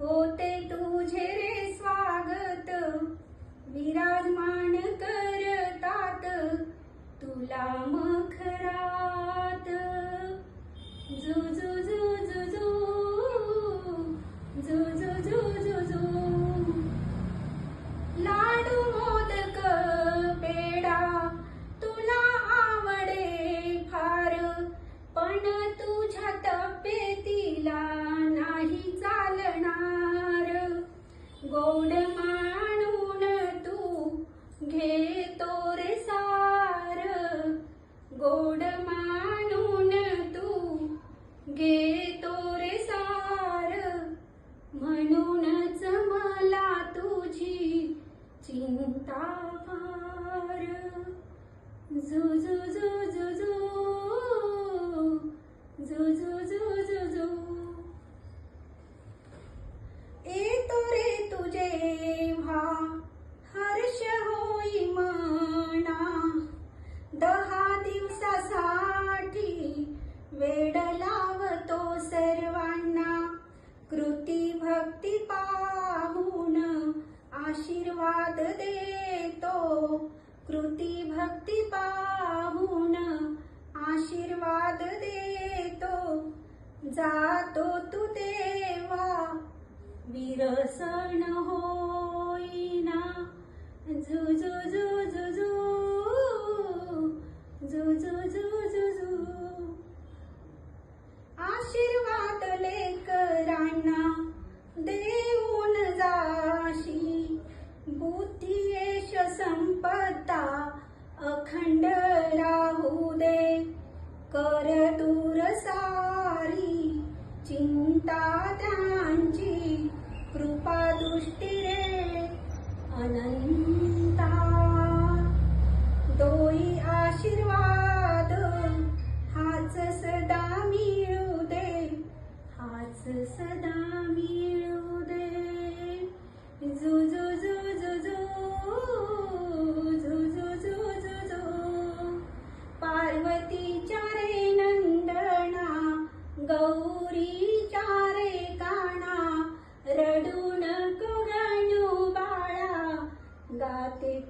होते तुझे रे म्हणूनच मला तुझी चिंता फार. झुझू झुझू भक्ती पाहून आशीर्वाद देतो. कृती भक्ती पाहून आशीर्वाद देतो. जातो तू देवा विरसन होईना. कर दूर सारी चिंता त्यांची कृपा दृष्टी रे अनंता. दोई आशीर्वाद हाच सदा मिळू दे हाच सदा मिळू Khi